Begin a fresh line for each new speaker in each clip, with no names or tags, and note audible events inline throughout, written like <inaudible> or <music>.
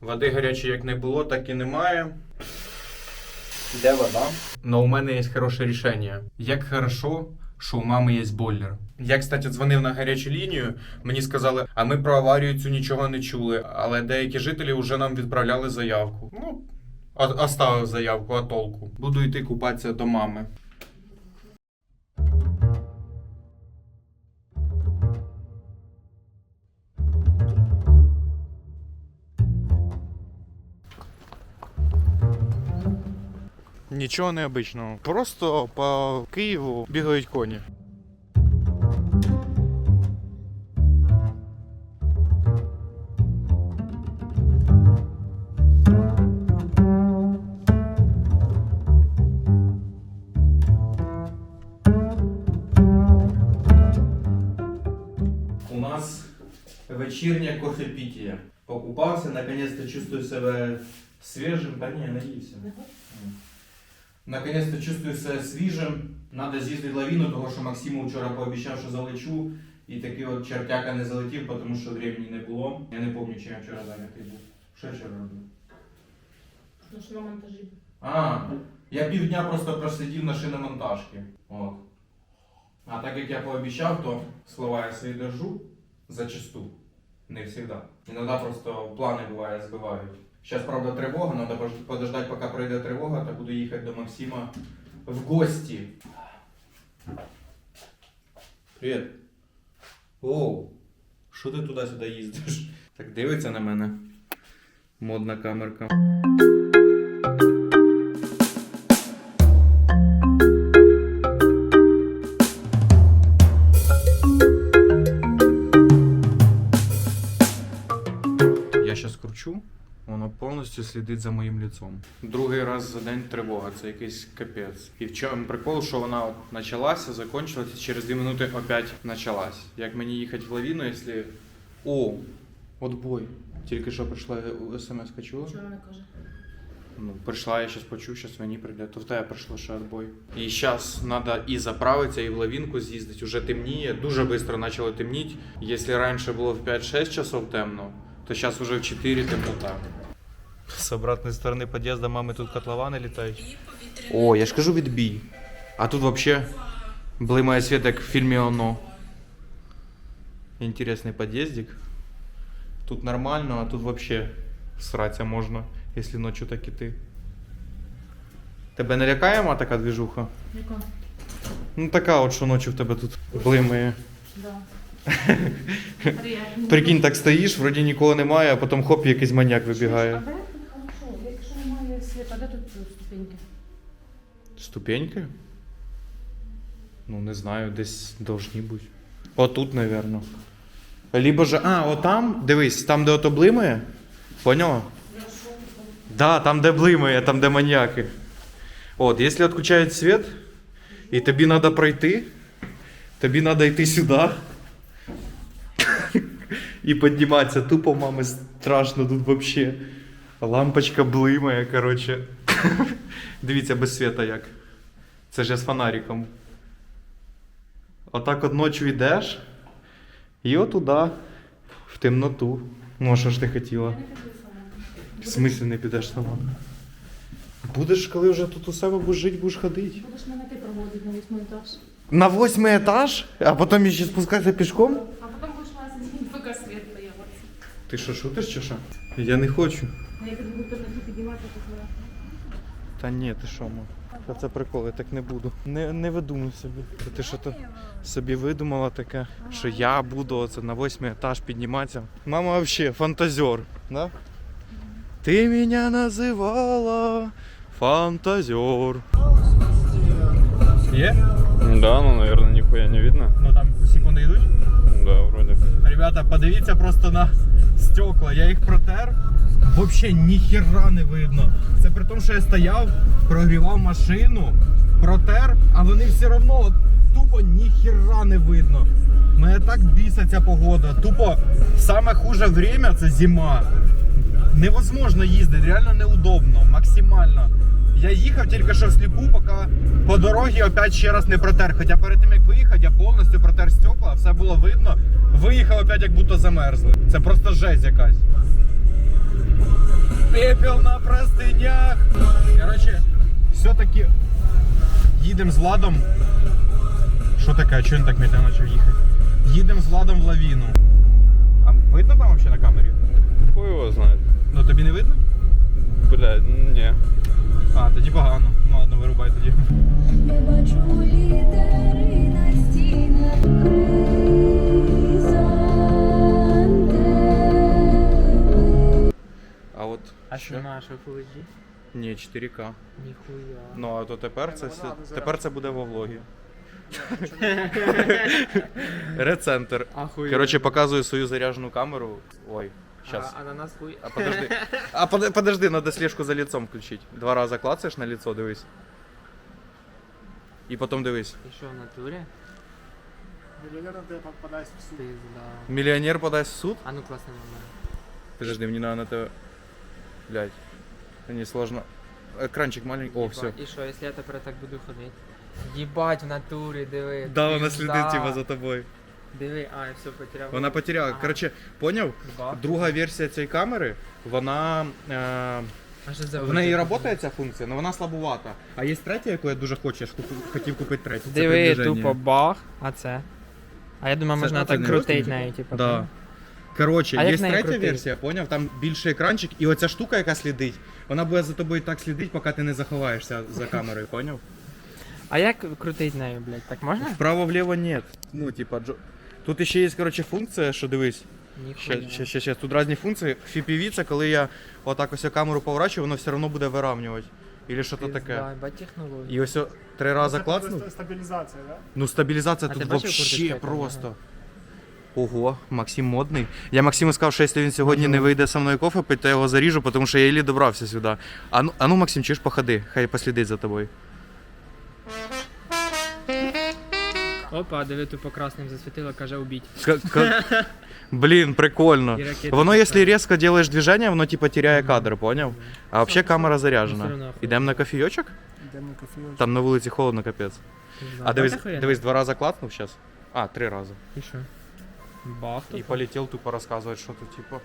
Води гарячої як не було, так і немає. Де вода? Но у мене є хороше рішення. Як хорошо, що у мами є бойлер. Я, кстати, дзвонив на гарячу лінію. Мені сказали, а ми про аварію цю нічого не чули. Але деякі жителі вже нам відправляли заявку. Ну, оставив заявку, а толку. Буду йти купатися до мами. Нічого необичного. Просто по Києву бігають коні. У нас вечірнє кофепітія. Покупався, наконец-то чувствую себе свіжим. Та ні, наївся. Наконец-то чувствую себе свіжим. Надо з'їздити лавіну, того що Максиму вчора пообіцяв, що залечу. І такий от чертяка не залетів, тому що времени не було. Я не пам'ятаю, чим я вчора зайнятий був. Що я вчора робив?
Тому на монтажі.
А, я півдня просто просидів на шиномонтажці. От. А так як я пообіцяв, то слова я свої держу зачасту. Не завжди. Іноді просто плани буває збивають. Зараз, правда, тривога, треба подождати, поки пройде тривога, та буду їхати до Максима в гості. Привіт. Оу, що ти туди-сюди їздиш? Так дивиться на мене. Модна камерка. Я зараз кручу, воно повністю слідить за моїм лицом. Другий раз за день тривога, це якийсь капець. І в чому прикол, що вона от почалася, закінчилася, через 2 минути опять почалась. Як мені їхати в лавіну, якщо. О, отбой. Тільки що прийшла смс чула?
Чого вона каже?
Ну, прийшла, я зараз почув, зараз мені прийде. То в тебе прийшло ще отбой. І зараз треба і заправитися, і в лавінку з'їздити. Уже темніє, дуже швидко почало темніти. Якщо раніше було в 5-6 часов темно, то зараз вже в 4 темнота. З обратної сторони під'їзду мами тут котловани літають. О, я ж кажу відбій. А тут взагалі блимає світ, як в фільмі Оно. Інтересний під'їздик. Тут нормально, а тут взагалі сратися можна, якщо ночі так іти. Тебе не лякає ма така двіжуха?
Яка?
Ну така от, що ночі в тебе тут блимає.
Да. <laughs>
Прикинь, так стоїш, вроді нікого немає, а потім хоп, якийсь маньяк вибігає.
де тут хорошо? Якщо немає світа, де тут ступеньки?
Ступеньки? Ну, не знаю, десь должні бути. Отут, напевно. Либо же. А, отам, дивись, там, де ото блимає. Поняла? Да, там, де блимає, там, де маньяки. От, якщо відключають світ, і тобі треба пройти, тобі треба йти сюди. І підніматися. Тупо мами страшно тут взагалі. Лампочка блимає, коротше. <laughs> Дивіться без світа як. Це ж я з фонариком. Отак от ночі йдеш. І отуда, в темноту. Ну, а що ж ти хотіла? В смислі не підеш сама? Будеш, коли вже тут у себе будеш жити, будеш ходити.
Будеш мене ти проводити на восьмий етаж.
На восьмий етаж, а потім ще спускатися пішком?
А потім будеш лазити, поки світ появиться.
Ти що, шутиш чи що? Я не хочу.
А я буду піднімати, то.
Та ні, ти що, ма? Та це прикол, я так не буду. Не, не видумуй собі. Та ти що то собі видумала таке, що я буду оце на восьмий етаж підніматися. Мама взагалі фантазер, да? Ти мене називала фантазер. Є?
Да, ну, наверное, нихуя не видно.
Ну там секунди йдуть. Ребята, подивіться просто на стекла. Я їх протер. Вообще ніхіра не видно. Це при тому, що я стояв, прогрівав машину, протер, а вони все одно тупо ніхіра не видно. Мене так бісить ця погода. Тупо саме хуже время це зима. Невозможно їздити, реально неудобно, максимально. Я їхав тільки що всліпу, поки по дорозі опять ще раз не протер. Хоча перед тим як виїхати, я повністю протер стекла, все було видно. Виїхав опять як будто замерзли. Це просто жесть якась. Пепел на простынях. Короче, все-таки їдемо з Владом. Що таке? Чого він так медленно почав їхати? Їдемо з Владом в лавіну. А видно там взагалі на камері?
Хуй его знает.
Ну тобі не видно?
Блядь, не.
А, тоді погано. Ну ладно, вирубай тоді.
Я бачу літери на стінах.
А от
А знімаєш у Full HD?
Ні, 4К.
Ніхуя.
Ну, а то тепер це, тепер це буде во влогі. <laughs> Рецентр. Коротше, показую свою заряджену камеру. Ой, щас.
А, а на нас хуй.
А подожди. А под- подожди, надо слежку за лицом включить. Два раза клацаешь на лицо, дивись. І потім дивись.
І що в натурі?
Миллионер на тебе попадасть в суд.
Пизда.
Мільйонер подасть в суд?
А ну класний момент.
Подожди, мені надо на тебе. Блять. Не сложно. Екранчик маленький. О, все.
І що, якщо я тепер так буду ходити? Їбать в натурі, диви.
Да, вона
пизда.
слідить типа за тобою.
Диви, а, я все потеряв.
Вона потеряла.
Ага.
Короче, поняв?
Бах.
Друга версія цієї камери, вона. Е,
А що за
в неї працює ця функція, але вона слабувата. А є третя, яку я дуже хочу, я ж купив- хотів купити третю. це
Диви,
приближення.
тупо бах, а це. А я думаю,
Це-
можна
а це
так
не
крутить нею, типу.
Да. Коротше,
А
є
як
третя
крутить?
версія, поняв? Там більший екранчик, і оця штука, яка слідить, вона буде за тобою так слідити, поки ти не заховаєшся за камерою, поняв?
А як крутить нею, блядь, так можна?
Вправо-вліво нет. Ну, типа, джо... Тут ще є, коротше, функція, що дивись. Ще, ще, ще, ще. Тут різні функції. FPV це коли я отак ось камеру поворачую, воно все одно буде виравнювати. Или що то таке. І ось о- три рази
Це
клацнув.
ста- Стабілізація, да?
Ну, стабілізація
А
тут
бачив
вообще
курточку, яка
просто. Ого, Максим модний. Я Максиму сказав, що якщо він сьогодні не вийде зі мною кофе пити, то я його заріжу, тому що я єлі добрався сюди. А ну, а ну Максим, чуєш, походи, хай послідить за тобою.
Опа, диви, тупо красним засвітило, каже убіть.
Блін, прикольно.
І ракети
Воно, якщо
літають.
різко робиш движення, воно типа теряє кадр, поняв? А взагалі камера
Ну, все
заряджена. Ідемо на кофійочок?
Йдемо на кофійочок.
Там на вулиці холодно, капець. А дивись,
Бать охуєнно?
дивись, два рази клацнув зараз. А, три рази.
І що? Бах
І полетів тупо розказувати, що тут, типу.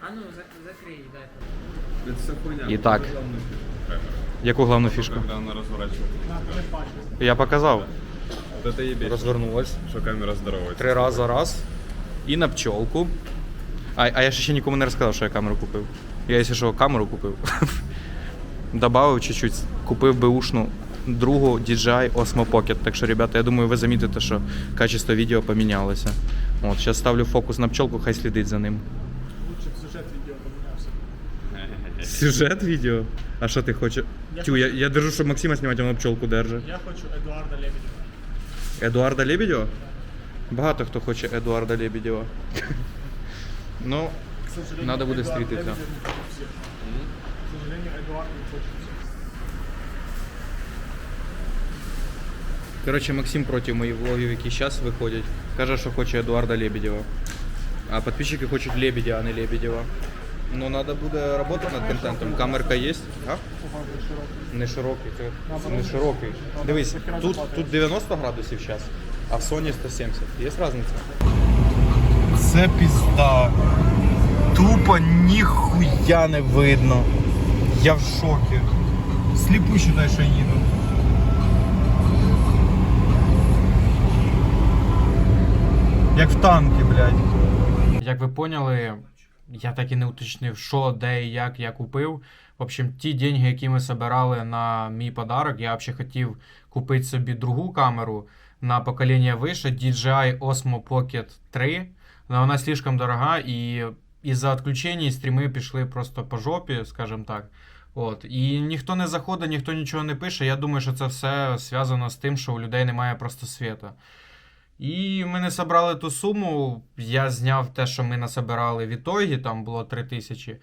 А ну, за- закрий, дай.
Это все хуйня.
І так. Яку головну фішку?
Когда она разворачивается.
Я показав.
Вот это ебись.
Розвернулась.
Что камера здоровается.
Три рази раз. І на пчолку. А, а я ще нікому не розказав, що я камеру купив. Я, якщо що, камеру купив. <laughs> Добавив чуть-чуть, купив беушну другу DJI Osmo Pocket. Так що, ребята, я думаю, ви замітите, що качество відео помінялося. От, зараз ставлю фокус на пчолку, хай слідить за ним.
Лучше б сюжет відео помінявся. <laughs>
Сюжет відео? А що ти хочеш?
Я
Тю, я, я держу, щоб Максима знімати, а воно пчолку держить.
Я хочу Едуарда Лебедєва.
Едуарда Лебедєва? Багато хто хоче Едуарда Лебедєва. ну, Надо буде
всіх.
коротше, Максим проти моїх влогів, які зараз виходять. Каже, що хоче Едуарда Лебедєва. А підписчики хочуть Лебедя, а не Лебедєва. Ну, треба буде працювати над контентом. Камерка є. А? Не широкий, це, це не широкий. Дивись, тут, тут 90 градусів зараз, а в Sony 170. Є різниця? Це пізда. Тупо ніхуя не видно. Я в шокі. Сліпу считай, що їду. Як в танки, блядь. Як ви поняли, я так і не уточнив, що, де і як я купив. В общем, ті деньги, які ми збирали на мій подарок, я взагалі хотів купити собі другу камеру на покоління вище DJI Osmo Pocket 3. Але вона слишком дорога, і із-за відключення стріми пішли просто по жопі, скажімо так. От. І ніхто не заходить, ніхто нічого не пише. Я думаю, що це все зв'язано з тим, що у людей немає просто світа. І ми не собрали ту суму. Я зняв те, що ми насобирали в ітогі, там було 3 тисячі.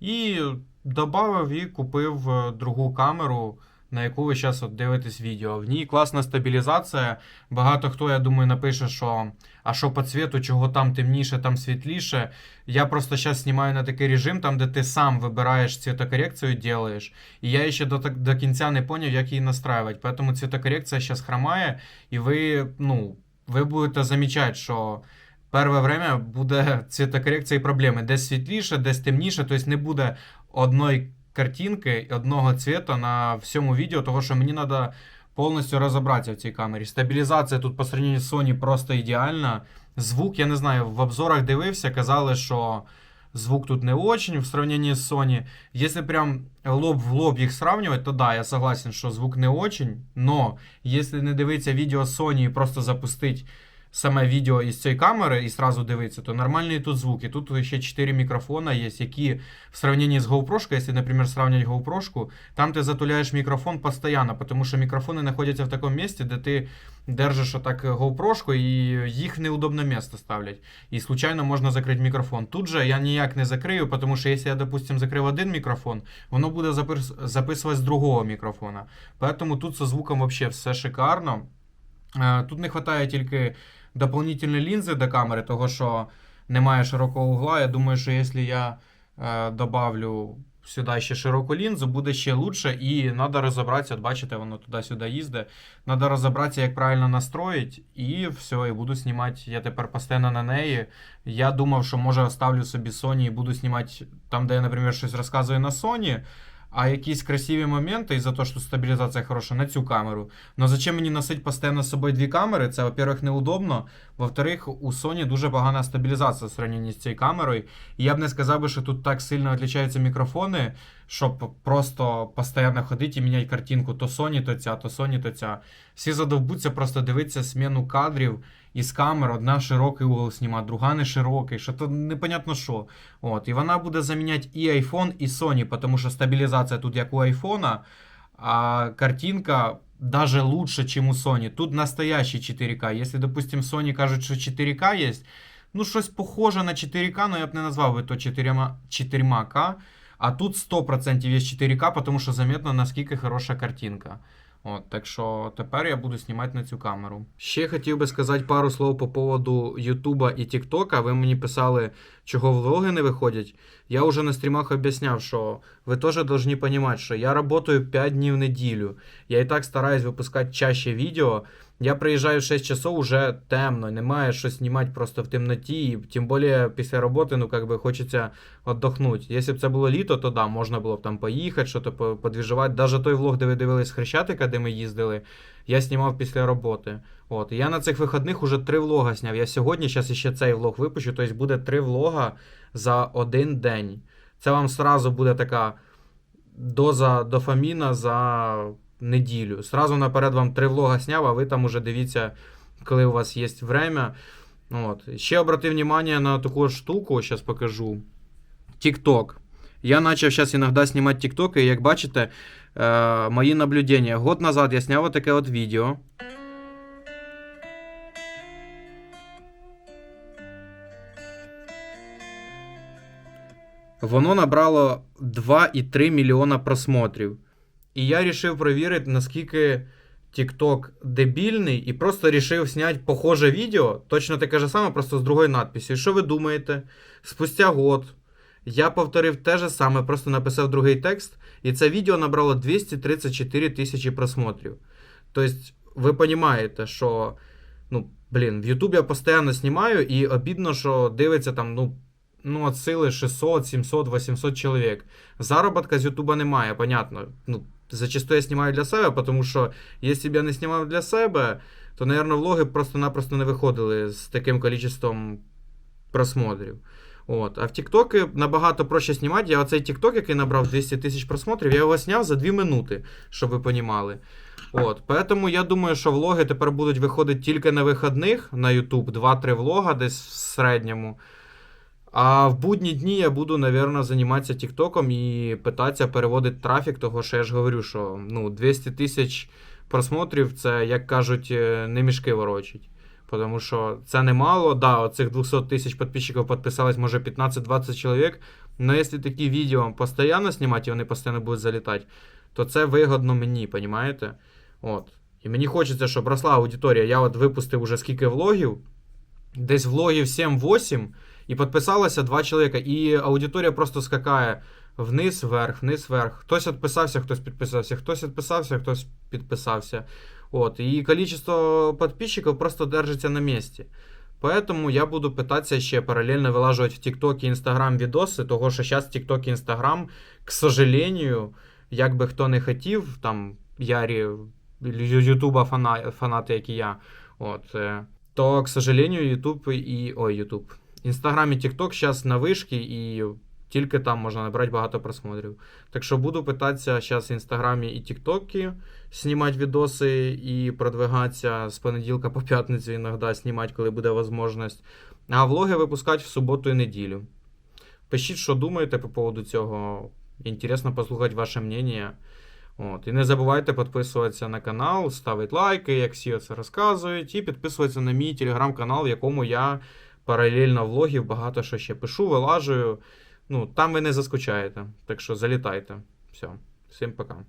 І додав і купив е, другу камеру, на яку ви зараз от дивитесь відео. В ній класна стабілізація. Багато хто, я думаю, напише, що а що по цвіту, чого там темніше, там світліше. Я просто зараз знімаю на такий режим, там, де ти сам вибираєш цвітокорекцію, делаєш. І я ще до, до кінця не поняв, як її настраювати. Поэтому цвітокорекція зараз хромає, і ви, ну, ви будете замічати, що перше время буде цвітокорекція і проблеми. Десь світліше, десь темніше, тобто не буде одної картинки, одного цвіту на всьому відео, тому що мені треба повністю розібратися в цій камері. Стабілізація тут по сравнению з Sony просто ідеальна. Звук, я не знаю, в обзорах дивився, казали, що звук тут не очень в сравнении с Sony. Если прям лоб в лоб їх сравнивать, то да, я согласен, что звук не очень, но если не дивитися відео Sony і просто запустить саме відео із цієї камери і сразу дивитися, то нормальний тут звук. І тут ще 4 мікрофона є, які в сравнении з GoPro, якщо, наприклад, сравнивать GoPro, там ти затуляєш мікрофон постійно, тому що мікрофони знаходяться в такому місці, де ти держиш отак GoPro, і їх неудобне місце ставлять. І случайно можна закрити мікрофон. Тут же я ніяк не закрию, тому що якщо я, допустим, закрив один мікрофон, воно буде запис- записувати з другого мікрофона. Поэтому тут со звуком вообще все шикарно. Е, Тут не вистачає тільки дополнительної лінзи до камери, того що немає широкого угла. Я думаю, що якщо я е, добавлю сюди ще широку лінзу, буде ще лучше. І треба розібратися, от бачите, воно туди-сюди їздить. Треба розібратися, як правильно настроїть, і все, і буду знімати. Я тепер постійно на неї. Я думав, що може оставлю собі Sony і буду знімати там, де я, наприклад, щось розказую на Sony. А якісь красиві моменти, і за того, що стабілізація хороша, на цю камеру. Но зачем мені носити постійно з собою дві камери? Це, во-первых, неудобно. Во-вторых, у Sony дуже погана стабілізація в сравненні з цією камерою. І я б не сказав би, що тут так сильно відрізняються мікрофони, щоб просто постійно ходити і міняти картинку. То Sony, то ця, то Sony, то ця. Всі задовбуться просто дивитися зміну кадрів із камер. Одна широкий угол знімає, друга не широкий. Що то непонятно що. От. І вона буде заміняти і iPhone, і Sony, тому що стабілізація тут як у iPhone, а картинка даже лучше, чем у Sony. Тут настоящий 4К. Если, допустим, Sony кажуть, що 4К є, ну щось похоже на 4К, но я б не назвав би то 4 4К. А тут 100% є 4К, тому що заметно, наскільки хороша картинка. От, так що тепер я буду знімати на цю камеру. Ще хотів би сказати пару слов по поводу Ютуба і Тіктока. Ви мені писали, чого влоги не виходять. Я вже на стрімах об'ясняв, що ви теж повинні розуміти, що я працюю 5 днів в неділю. Я і так стараюсь випускати чаще відео. Я приїжджаю в 6 часов, уже темно, немає що знімати просто в темноті. І тим більше після роботи, ну как би хочеться віддохнути. Якщо б це було літо, то да, можна було б там поїхати, щось по- подвіжувати. Даже той влог, де ви дивились Хрещатика, де ми їздили, я знімав після роботи. От, я на цих вихідних уже три влога зняв. Я сьогодні, зараз ще цей влог випущу, тобто буде три влога за один день. Це вам сразу буде така доза дофаміна за неділю. Сразу наперед вам три влога зняв, а ви там уже дивіться, коли у вас є время. От. Ще обратив внимание на таку штуку, зараз покажу. TikTok. Я почав зараз іноді знімати TikTok, і як бачите, е, мої наблюдення. Год назад я зняв таке от відео. Воно набрало 2,3 мільйона просмотрів. І я вирішив перевірити, наскільки TikTok дебільний, і просто вирішив зняти похоже відео, точно таке ж саме, просто з другою надписью. І що ви думаєте? Спустя год я повторив те же саме, просто написав другий текст, і це відео набрало 234 тисячі просмотрів. Тобто, ви розумієте, що, ну, блін, в YouTube я постійно знімаю, і обідно, що дивиться там, ну, ну, от сили 600, 700, 800 чоловік. Заробітка з Ютуба немає, понятно. Ну, зачастую я знімаю для себе, тому що якщо б я не знімав для себе, то, мабуть, влоги просто-напросто не виходили з таким кількістю просмотрів. От. А в TikTok набагато проще знімати. Я оцей TikTok, який набрав 200 тисяч просмотрів, я його зняв за 2 минути, щоб ви понімали. От. Поэтому я думаю, що влоги тепер будуть виходити тільки на вихідних на YouTube, 2-3 влога десь в середньому. А в будні дні я буду, напевно, займатися Тіктоком і питатися переводити трафік, того що я ж говорю, що ну, 200 тисяч просмотрів це, як кажуть, е, не мішки ворочить. Тому що це немало. Да, оцих 200 тисяч підписчиків підписались, може 15-20 чоловік. Но якщо такі відео постійно знімати, і вони постійно будуть залітати, то це вигодно мені, розумієте? От. І мені хочеться, щоб росла аудиторія. Я от випустив уже скільки влогів, десь влогів 7-8, і підписалося два чоловіка. І аудиторія просто скакає вниз, вверх, вниз, вверх. Хтось відписався, хтось підписався, хтось відписався, хтось підписався. От. І кількість підписчиків просто держиться на місці. Поэтому я буду пытаться ще параллельно вылаживать в ТикТок и Инстаграм відоси, того що зараз ТикТок і Інстаграм, к сожалению, як би хто не хотів, там ярі Ютуба фана, фанати, як і я, от, е, то, к сожалению, Ютуб і. Ой, Ютуб. Інстаграм і TikTok зараз на вишки, і тільки там можна набрати багато просмотрів. Так що буду питатися зараз в Інстаграмі і Тіктокі знімати відоси і продвигатися з понеділка по п'ятницю іноді знімати, коли буде можливість. А влоги випускати в суботу і неділю. Пишіть, що думаєте по поводу цього. Інтересно послухати ваше мнення. От. І не забувайте підписуватися на канал, ставити лайки, як всі це розказують, і підписуватися на мій телеграм-канал, в якому я паралельно влогів багато що ще пишу, вилажую. Ну, там ви не заскучаєте. Так що залітайте. Все. Всім пока.